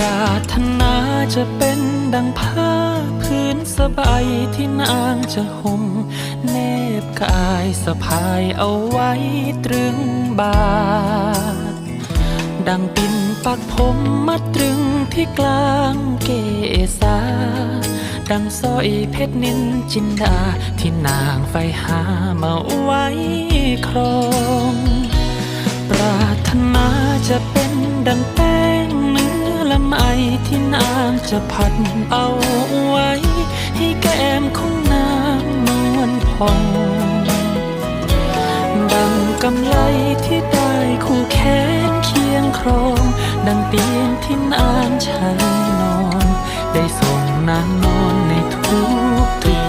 ปรารถนาจะเป็นดังผ้าพื้นสบายที่นางจะห่มเนบกายสะพายเอาไว้ตรึงบาดังปิ่นปักผมมัดตรึงที่กลางเกษาดังสร้อยเพชรนินจินดา ที่นางไฟหามาไว้ครอง ปรารถนาจะเป็นดังแนางจะพัดเอาไว้ ให้แก้มของนางนวลพอง ดังกำไลที่ได้คู่แขนเคียงครอง ดังเตียงที่นางใช้นอน ได้ส่งนางนอนในทุกที่